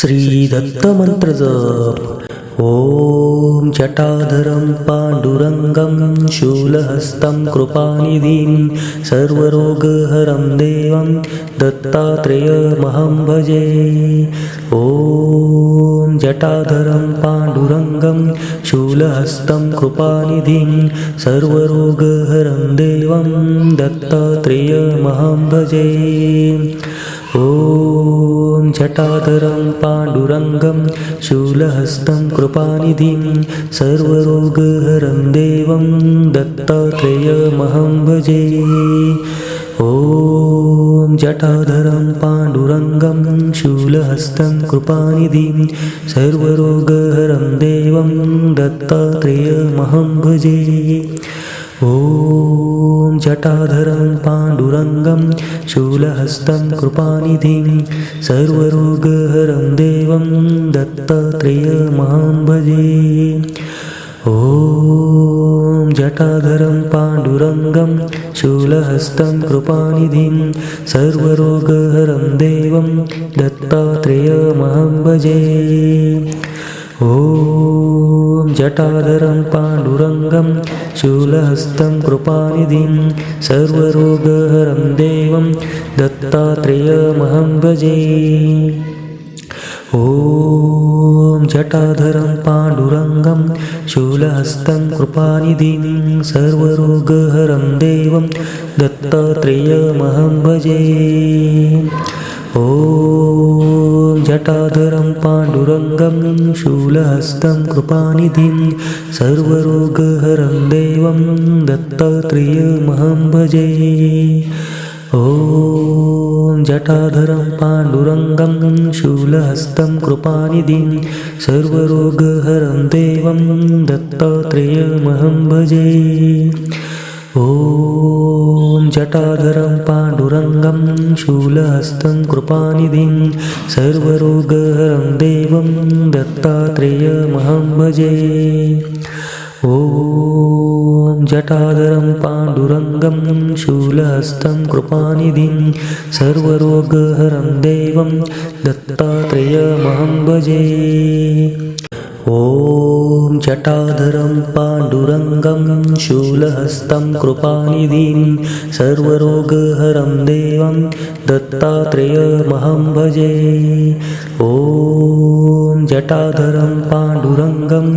श्रीदत्तमन्त्रजप ॐ जटाधरं पाण्डुरङ्गं शूलहस्तं कृपानिधिं सर्वरोगहरं देवं दत्तात्रेयमहं भजे। ॐ जटाधरं पाण्डुरङ्गं शूलहस्तं कृपानिधिं सर्वरोगहरं देवं दत्तात्रेयमहं भजे ॐ जटाधरं पाण्डुरङ्गं शूलहस्तं कृपानिधिं सर्वरोगहरं देवं दत्तात्रेयमहं भजे। ॐ जटाधरं पाण्डुरङ्गं शूलहस्तं कृपानिधिं सर्वरोगहरं देवं दत्तात्रेयमहं भजे। ॐ जटाधरं पाण्डुरङ्गं शूलहस्तं कृपानिधिं सर्वरोगहरं देवं दत्तात्रेयमहं भजे ॐ जटाधरं पाण्डुरङ्गं शूलहस्तं कृपानिधिं सर्वरोगहरं देवं दत्तात्रेयमहं भजे ॐ जटाधरं पाण्डुरङ्गं शूलहस्तं कृपानिधिं सर्वरोगहरं देवं दत्तात्रेयमहं भजे। ॐ जटाधरं पाण्डुरङ्गं शूलहस्तं कृपानिधिं सर्वरोगहरं देवं दत्तात्रेयमहं भजे ॐ जटाधरं पाण्डुरङ्गं शूलहस्तं कृपानिधिं सर्वरोगहरं देवं दत्तात्रेयमहं भजे। ॐ जटाधरं पाण्डुरङ्गं शूलहस्तं कृपानिधिं सर्वरोगहरं देवं दत्तात्रेयमहं भजे। ॐ जटाधरं पाण्डुरङ्गं शूलहस्तं कृपानिधिं सर्वरोगहरं देवं दत्तात्रेयमहं भजे। ॐ जटाधरं पाण्डुरङ्गं शूलहस्तं कृपानिधिं सर्वरोगहरं देवं दत्तात्रेयमहं भजे ॐ जटाधरं पाण्डुरङ्गं शूलहस्तं कृपानिधिं सर्वरोगहरं देवं दत्तात्रेयमहं भजे। ॐ जटाधरं पाण्डुरङ्गं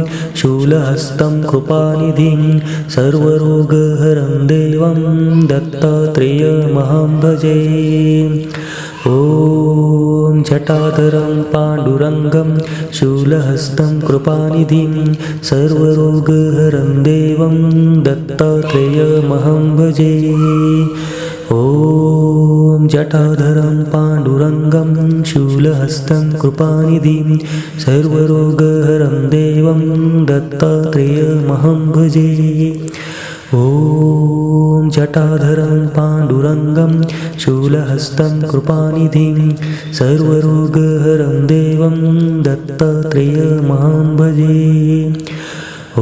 शूलहस्तं कृपानिधिं सर्वरोगहरं देवं दत्तात्रेयमहं भजे ॐ जटाधरं पाण्डुरङ्गं शूलहस्तं कृपानिधिं सर्वरोगहरं देवं दत्तात्रेयमहं भजे। ॐ जटाधरं पाण्डुरङ्गं शूलहस्तं कृपानिधिं सर्वरोगहरं देवं दत्तात्रेयमहं भजे ॐ जटाधरं पाण्डुरङ्गं शूलहस्तं कृपानिधिं सर्वरोगहरं देवं दत्तात्रेयमहं भजे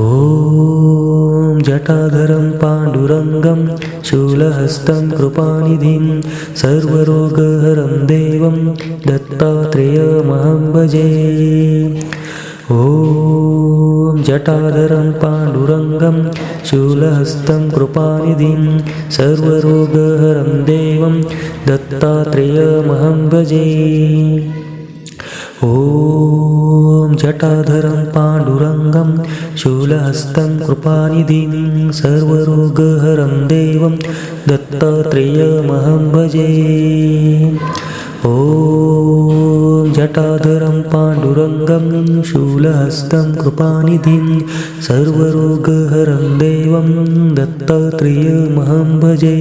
ॐ जटाधरं पाण्डुरङ्गं शूलहस्तं कृपानिधिं सर्वरोगहरं देवं दत्तात्रेयमहं भजे ॐ जटाधरं पाण्डुरङ्गं शूलहस्तं कृपानिधिं सर्वरोगहरं देवं दत्तात्रेयमहं भजे। ॐ जटाधरं पाण्डुरङ्गं शूलहस्तं कृपानिधिं सर्वरोगहरं देवं दत्तात्रेयमहं भजे। ॐ जटाधरं पाण्डुरङ्गं शूलहस्तं कृपानिधिं सर्वरोगहरं देवं दत्तात्रेयमहं भजे।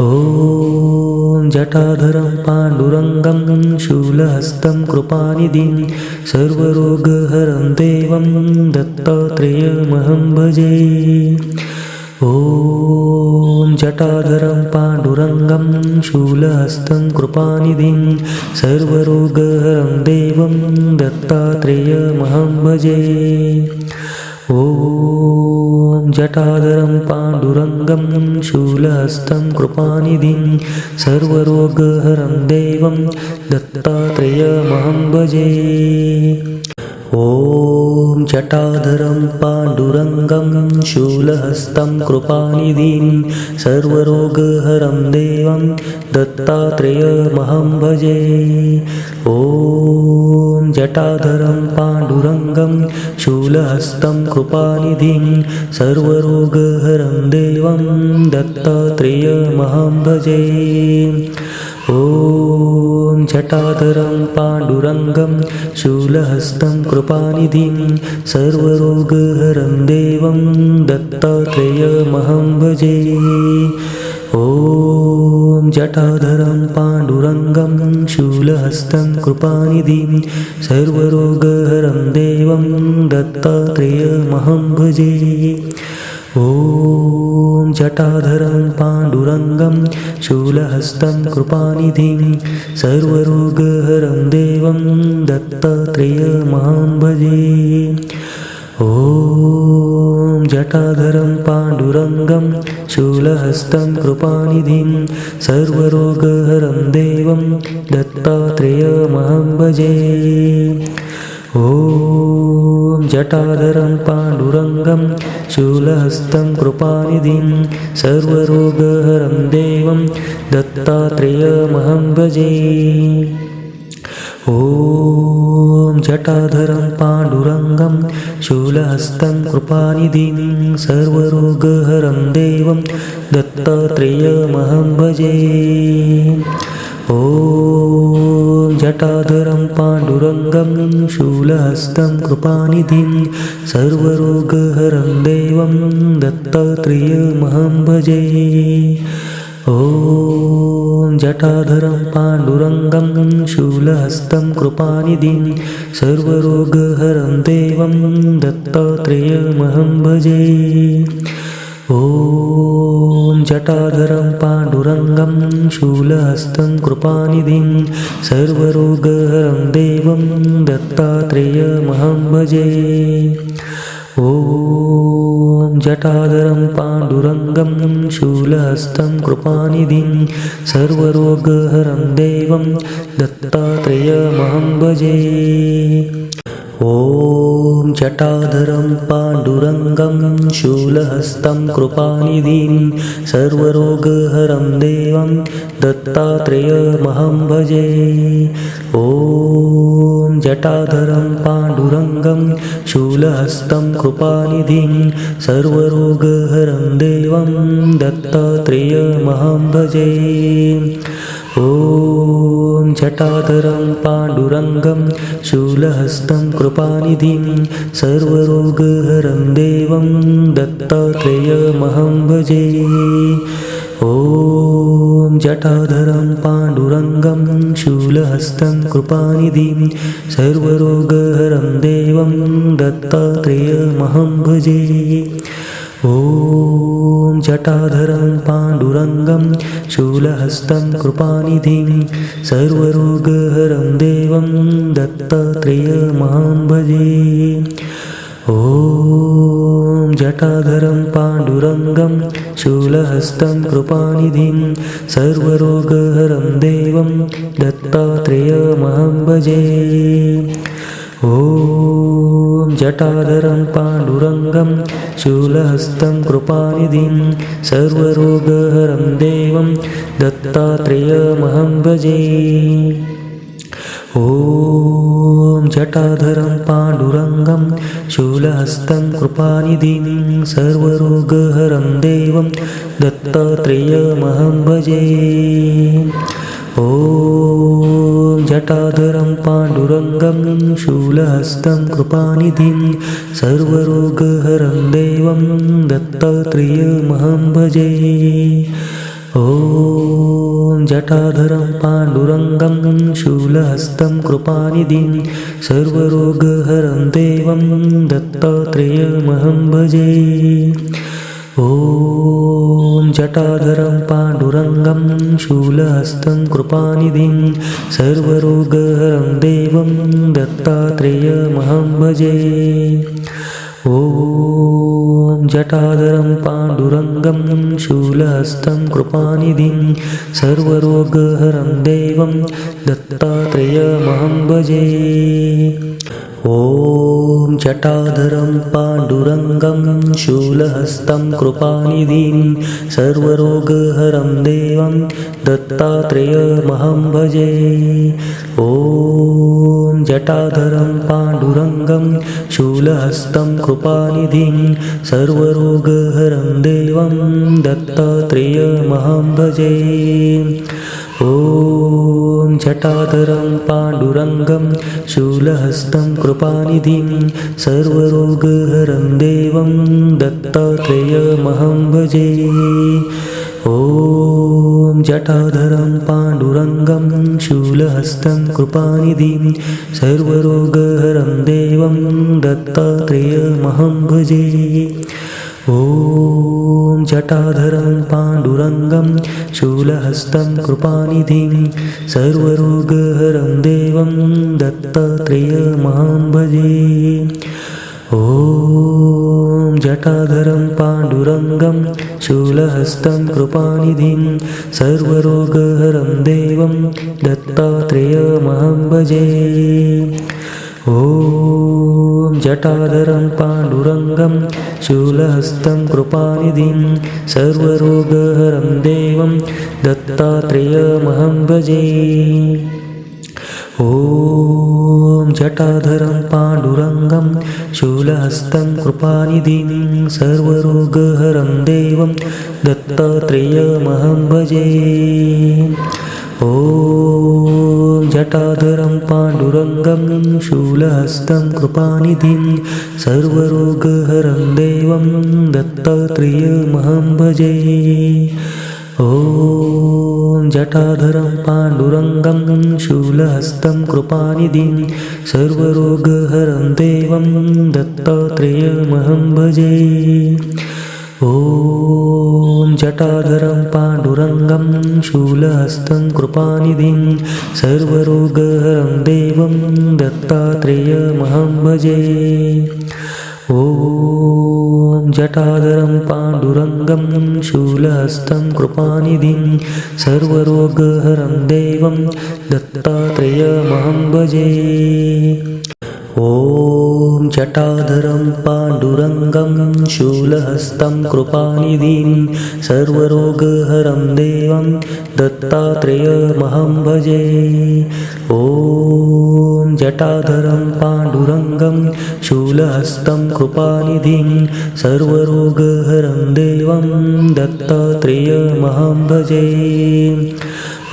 ॐ जटाधरं पाण्डुरङ्गं शूलहस्तं कृपानिधिं सर्वरोगहरं देवं दत्तात्रेयमहं भजे ॐ जटाधरं पाण्डुरङ्गं शूलहस्तं कृपानिधिं सर्वरोगहरं देवं दत्तात्रेयमहं भजे ॐ जटाधरं पाण्डुरङ्गं शूलहस्तं कृपानिधिं सर्वरोगहरं देवं दत्तात्रेयमहं भजे ॐ जटाधरं पाण्डुरङ्गं शूलहस्तं कृपानिधिं सर्वरोगहरं देवं दत्तात्रेयमहं भजे। ॐ जटाधरं पाण्डुरङ्गं शूलहस्तं कृपानिधिं सर्वरोगहरं देवं दत्तात्रेयमहं भजे ॐ जटाधरं पाण्डुरङ्गं शूलहस्तं कृपानिधिं सर्वरोगहरं देवं दत्तात्रेयमहं भजे। ॐ जटाधरं पाण्डुरङ्गं शूलहस्तं कृपानिधिं सर्वरोगहरं देवं दत्तात्रेयमहं भजे ॐ जटाधरं पाण्डुरङ्गं शूलहस्तं कृपानिधिं सर्वरोगहरं देवं दत्तात्रेयमहं भजे ॐ जटाधरं पाण्डुरङ्गं शूलहस्तं कृपानिधिं सर्वरोगहरं देवं दत्तात्रेयमहं भजे ॐ जटाधरं पाण्डुरङ्गं शूलहस्तं कृपानिधिं सर्वरोगहरं देवं दत्तात्रेयमहं भजे ॐ जटाधरं पाण्डुरङ्गं शूलहस्तं कृपानिधिं सर्वरोगहरं देवं दत्तात्रेयमहं भजे ॐ जटाधरं पाण्डुरङ्गं शूलहस्तं कृपानिधिं सर्वरोगहरं देवं दत्तात्रेयमहं भजे ॐ जटाधरं पाण्डुरङ्गं शूलहस्तं कृपानिधिं सर्वरोगहरं देवं दत्तात्रेयमहं भजे ॐ जटाधरं पाण्डुरङ्गं शूलहस्तं कृपानिधिं सर्वरोगहरं देवं दत्तात्रेयमहं भजे ॐ जटाधरं पाण्डुरङ्गं शूलहस्तं कृपानिधिं सर्वरोगहरं देवं दत्तात्रेयमहं भजे ॐ जटाधरं पाण्डुरङ्गं शूलहस्तं कृपानिधिं सर्वरोगहरं देवं दत्तात्रेयमहं भजे। ॐ जटाधरं पाण्डुरङ्गं शूलहस्तं कृपानिधिं सर्वरोगहरं देवं दत्तात्रेयमहं भजे। ॐ जटाधरं पाण्डुरङ्गं शूलहस्तं कृपानिधिं सर्वरोगहरं देवं दत्तात्रेयमहं भजे। ॐ जटाधरं पाण्डुरङ्गं शूलहस्तं कृपानिधिं सर्वरोगहरं देवं दत्तात्रेयमहं भजे। ॐ जटाधरं पाण्डुरङ्गं शूलहस्तं कृपानिधिं सर्वरोगहरं देवं दत्तात्रेयमहं भजे ॐ जटाधरं पाण्डुरङ्गं शूलहस्तं कृपानिधिं सर्वरोगहरं देवं दत्तात्रेयमहं भजे ॐ जटाधरं पाण्डुरङ्गं शूलहस्तं कृपानिधिं सर्वरोगहरं देवं दत्तात्रेयमहं भजे। ॐ जटाधरं पाण्डुरङ्गं शूलहस्तं कृपानिधिं सर्वरोगहरं देवं दत्तात्रेयमहं भजे। ॐ जटाधरं पाण्डुरङ्गं शूलहस्तं कृपानिधिं सर्वरोगहरं देवं दत्तात्रेयमहं भजे ॐ जटाधरं पाण्डुरङ्गं शूलहस्तं कृपानिधिं सर्वरोगहरं देवं दत्तात्रेयमहं भजे ॐ जटाधरं पाण्डुरङ्गं शूलहस्तं कृपानिधिं सर्वरोगहरं देवं दत्तात्रेयमहं भजे। ॐ जटाधरं पाण्डुरङ्गं शूलहस्तं कृपानिधिं सर्वरोगहरं देवं दत्तात्रेयमहं भजे। ॐ जटाधरं पाण्डुरङ्गं शूलहस्तं कृपानिधिं सर्वरोगहरं देवं दत्तात्रेयमहं भजे। ॐ जटाधरं पाण्डुरङ्गं शूलहस्तं कृपानिधिं सर्वरोगहरं देवं दत्तात्रेयमहं भजे ॐ जटाधरं पाण्डुरङ्गं शूलहस्तं कृपानिधिं सर्वरोगहरं देवं दत्तात्रेयमहं भजे। ॐ जटाधरं पाण्डुरङ्गं शूलहस्तं कृपानिधिं सर्वरोगहरं देवं दत्तात्रेयमहं भजे ॐ जटाधरं पाण्डुरङ्गं शूलहस्तं कृपानिधिं सर्वरोगहरं देवं दत्तात्रेयमहं भजे ॐ जटाधरं पाण्डुरङ्गं शूलहस्तं कृपानिधिं सर्वरोगहरं देवं दत्तात्रेयमहं भजे ॐ जटाधरं पाण्डुरङ्गं शूलहस्तं कृपानिधिं सर्वरोगहरं देवं दत्तात्रेयमहं भजे। ॐ जटाधरं पाण्डुरङ्गं शूलहस्तं कृपानिधिं सर्वरोगहरं देवं दत्तात्रेयमहं भजे। ॐ जटाधरं पाण्डुरङ्गं शूलहस्तं कृपानिधिं सर्वरोगहरं देवं दत्तात्रेयमहं भजे। ॐ जटाधरं पाण्डुरङ्गं शूलहस्तं कृपानिधिं सर्वरोगहरं देवं दत्तात्रेयमहं भजे। ॐ जटाधरं पाण्डुरङ्गं शूलहस्तं कृपानिधिं सर्वरोगहरं देवं दत्तात्रेयमहं भजे ॐ जटाधरं पाण्डुरङ्गं शूलहस्तं कृपानिधिं सर्वरोगहरं देवं दत्तात्रेयमहं भजे ॐ जटाधरं पाण्डुरङ्गं शूलहस्तं कृपानिधिं सर्वरोगहरं देवं दत्तात्रेयमहं भजे। ॐ जटाधरं पाण्डुरङ्गं शूलहस्तं कृपानिधिं सर्वरोगहरं देवं दत्तात्रेयमहं भजे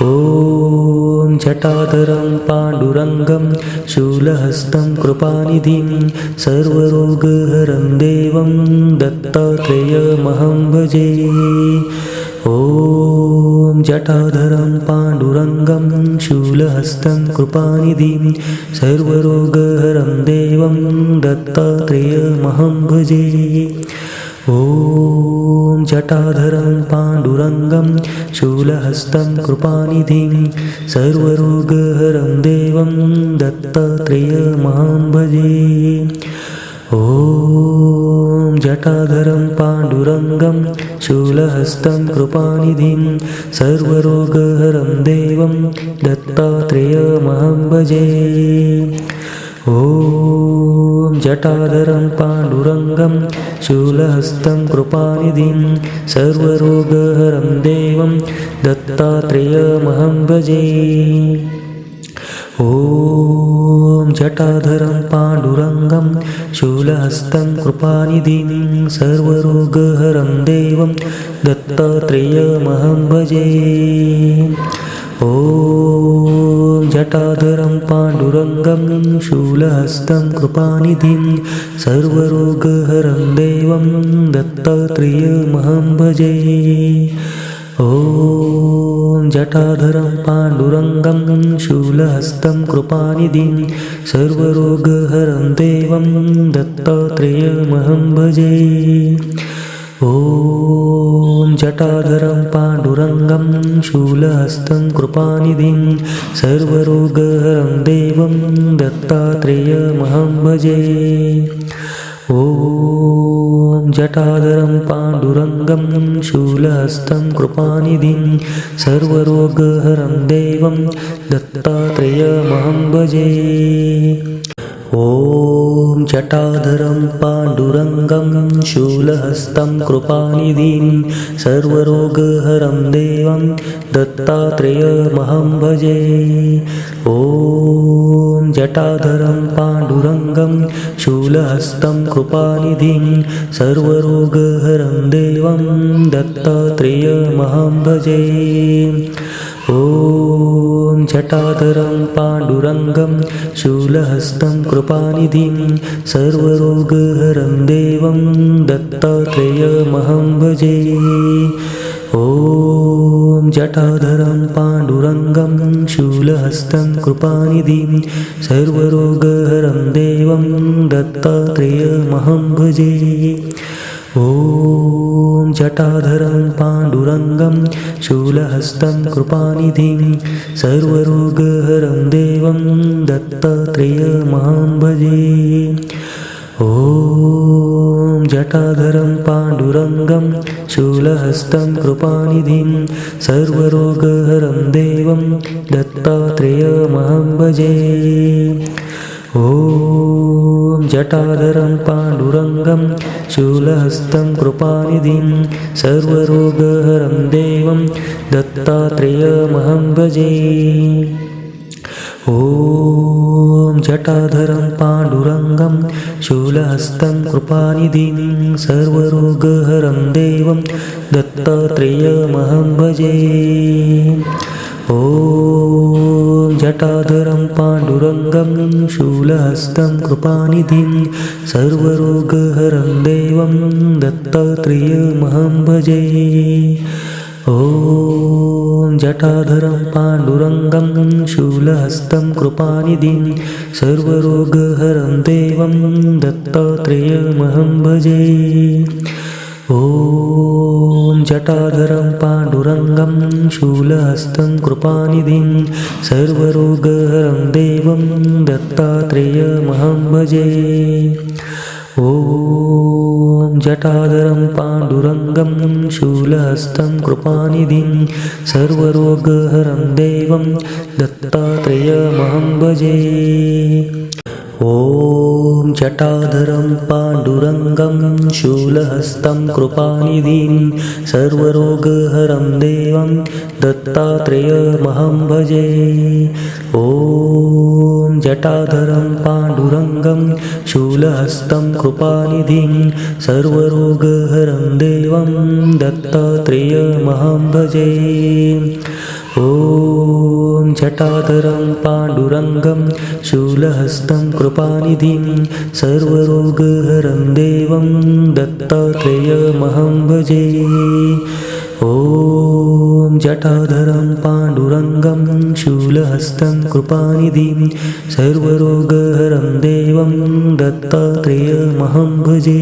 ॐ जटाधरं पाण्डुरङ्गं शूलहस्तं कृपानिधिं सर्वरोगहरं देवं दत्तात्रेयमहं भजे। ॐ जटाधरं पाण्डुरङ्गं शूलहस्तं कृपानिधिं सर्वरोगहरं देवं दत्तात्रेयमहं भजे ॐ जटाधरं पाण्डुरङ्गं शूलहस्तं कृपानिधिं सर्वरोगहरं देवं दत्तात्रेयमहं भजे ॐ जटाधरं पाण्डुरङ्गं शूलहस्तं कृपानिधिं सर्वरोगहरं देवं दत्तात्रेयमहं भजे ॐ जटाधरं पाण्डुरङ्गं शूलहस्तं कृपानिधिं सर्वरोगहरं देवं दत्तात्रेयमहं भजे। ॐ जटाधरं पाण्डुरङ्गं शूलहस्तं कृपानिधिं सर्वरोगहरं देवं दत्तात्रेयमहं भजे। ॐ जटाधरं पाण्डुरङ्गं शूलहस्तं कृपानिधिं सर्वरोगहरं देवं दत्तात्रेयमहं भजे ॐ जटाधरं पाण्डुरङ्गं शूलहस्तं कृपानिधिं सर्वरोगहरं देवं दत्तात्रेयमहं भजे ॐ जटाधरं पाण्डुरङ्गं शूलहस्तं कृपानिधिं सर्वरोगहरं देवं दत्तात्रेयमहं भजे ॐ जटाधरं पाण्डुरङ्गं शूलहस्तं कृपानिधिं सर्वरोगहरं देवं दत्तात्रेयमहं भजे ॐ जटाधरं पाण्डुरङ्गं शूलहस्तं कृपानिधिं सर्वरोगहरं देवं दत्तात्रेयमहं भजे। ॐ जटाधरं पाण्डुरङ्गं शूलहस्तं कृपानिधिं सर्वरोगहरं देवं दत्तात्रेयमहं भजे। ॐ जटाधरं पाण्डुरङ्गं शूलहस्तं कृपानिधिं सर्वरोगहरं देवं दत्तात्रेयमहं भजे। ॐ जटाधरं पाण्डुरङ्गं शूलहस्तं कृपानिधिं सर्वरोगहरं देवं दत्तात्रेयमहं भजे ॐ जटाधरं पाण्डुरङ्गं शूलहस्तं कृपानिधिं सर्वरोगहरं देवं दत्तात्रेयमहं भजे ॐ जटाधरं पाण्डुरङ्गं शूलहस्तं कृपानिधिं सर्वरोगहरं देवं दत्तात्रेयमहं भजे ॐ जटाधरं पाण्डुरङ्गं शूलहस्तं कृपानिधिं सर्वरोगहरं देवं दत्तात्रेयमहं भजे। ॐ जटाधरं पाण्डुरङ्गं शूलहस्तं कृपानिधिं सर्वरोगहरं देवं दत्तात्रेयमहं भजे ॐ जटाधरं पाण्डुरङ्गं शूलहस्तं कृपानिधिं सर्वरोगहरं देवं दत्तात्रेयमहं भजे। ॐ जटाधरं पाण्डुरङ्गं शूलहस्तं कृपानिधिं सर्वरोगहरं देवं दत्तात्रेयमहं भजे। ॐ जटाधरं पाण्डुरङ्गं शूलहस्तं कृपानिधिं सर्वरोगहरं देवं दत्तात्रेयमहं भजे ॐ जटाधरं पाण्डुरङ्गं शूलहस्तं कृपानिधिं सर्वरोगहरं देवं दत्तात्रेयमहं भजे ॐ जटाधरं पाण्डुरङ्गं शूलहस्तं कृपानिधिं सर्वरोगहरं देवं दत्तात्रेयमहं भजे ॐ जटाधरं पाण्डुरङ्गं शूलहस्तं कृपानिधिं सर्वरोगहरं देवं दत्तात्रेयमहं भजे ॐ जटाधरं पाण्डुरङ्गं शूलहस्तं कृपानिधिं सर्वरोगहरं देवं दत्तात्रेयमहं भजे। ॐ जटाधरं पाण्डुरङ्गं शूलहस्तं कृपानिधिं सर्वरोगहरं देवं दत्तात्रेयमहं भजे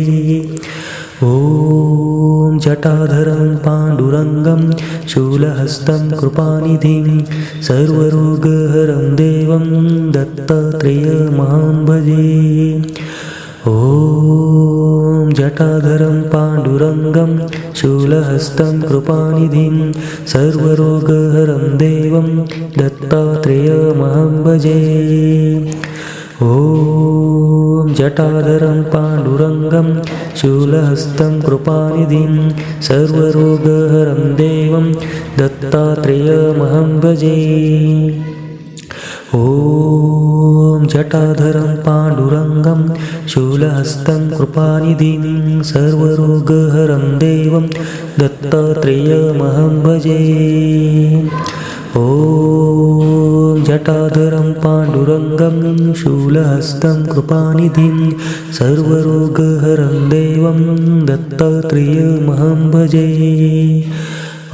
ॐ जटाधरं पाण्डुरङ्गं शूलहस्तं कृपानिधिं सर्वरोगहरं देवं दत्तात्रेयमहं भजे ॐ जटाधरं पाण्डुरङ्गं शूलहस्तं कृपानिधिं सर्वरोगहरं देवं दत्तात्रेयमहं भजे ॐ जटाधरं पाण्डुरङ्गं शूलहस्तं कृपानिधिं सर्वरोगहरं देवं दत्तात्रेयमहं भजे। ॐ जटाधरं पाण्डुरङ्गं शूलहस्तं कृपानिधिं सर्वरोगहरं देवं दत्तात्रेयमहं भजे। ॐ जटाधरं पाण्डुरङ्गं शूलहस्तं कृपानिधिं सर्वरोगहरं देवं दत्तात्रेयमहं भजे।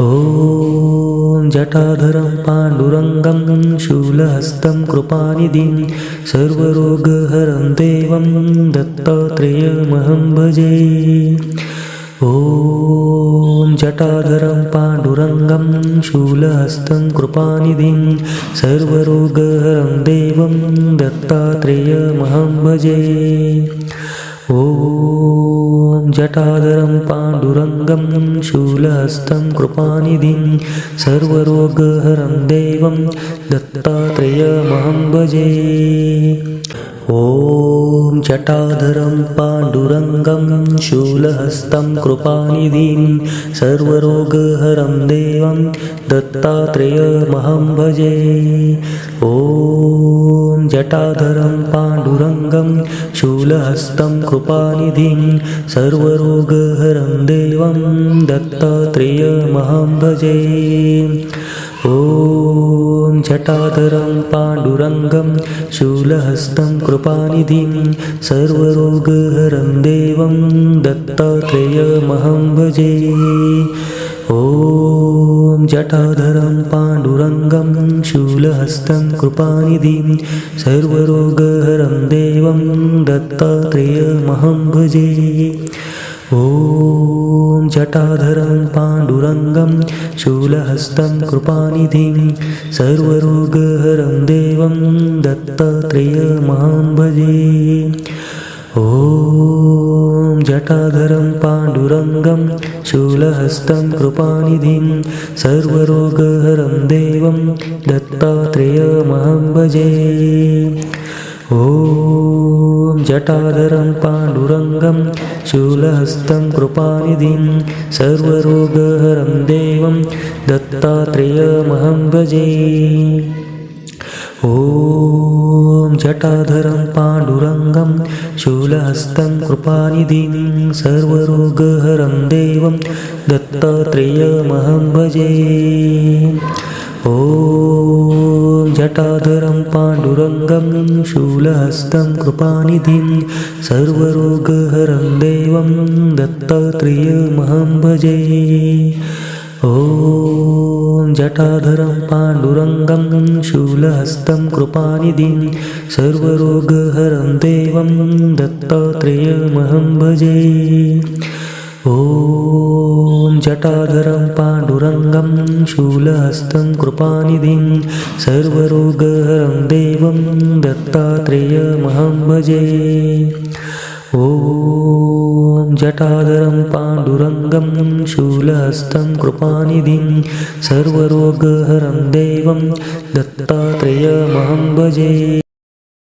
ॐ जटाधरं पाण्डुरङ्गं शूलहस्तं कृपानिधिं सर्वरोगहरं देवं दत्तात्रेयमहं भजे ॐ जटाधरं पाण्डुरङ्गं शूलहस्तं कृपानिधिं सर्वरोगहरं देवं दत्तात्रेयमहं भजे ॐ जटाधरं पाण्डुरङ्गं शूलहस्तं कृपानिधिं सर्वरोगहरं देवं दत्तात्रेयमहं भजे ॐ जटाधरं पाण्डुरङ्गं शूलहस्तं कृपानिधिं सर्वरोगहरं देवं दत्तात्रेयमहं भजे। ॐ जटाधरं पाण्डुरङ्गं शूलहस्तं कृपानिधिं सर्वरोगहरं देवं दत्तात्रेयमहं भजे। ॐ जटाधरं पाण्डुरङ्गं शूलहस्तं कृपानिधिं सर्वरोगहरं देवं दत्तात्रेयमहं भजे। ॐ जटाधरं पाण्डुरङ्गं शूलहस्तं कृपानिधिं सर्वरोगहरं देवं दत्तात्रेयमहं भजे ॐ जटाधरं पाण्डुरङ्गं शूलहस्तं कृपानिधिं सर्वरोगहरं देवं दत्तात्रेयमहं भजे ॐ जटाधरं पाण्डुरङ्गं शूलहस्तं कृपानिधिं सर्वरोगहरं देवं दत्तात्रेयमहं भजे ॐ जटाधरं पाण्डुरङ्गं शूलहस्तं कृपानिधिं सर्वरोगहरं देवं दत्तात्रेयमहं भजे। ॐ जटाधरं पाण्डुरङ्गं शूलहस्तं कृपानिधिं सर्वरोगहरं देवं दत्तात्रेयमहं भजे। ॐ जटाधरं पाण्डुरङ्गं शूलहस्तं कृपानिधिं सर्वरोगहरं देवं दत्तात्रेयमहं भजे। ॐ जटाधरं पाण्डुरङ्गं शूलहस्तं कृपानिधिं सर्वरोगहरं देवं दत्तात्रेयमहं भजे ॐ जटाधरं पाण्डुरङ्गं शूलहस्तं कृपानिधिं सर्वरोगहरं देवं दत्तात्रेयमहं भजे। ॐ जटाधरं पाण्डुरङ्गं शूलहस्तं कृपानिधिं सर्वरोगहरं देवं दत्तात्रेयमहं भजे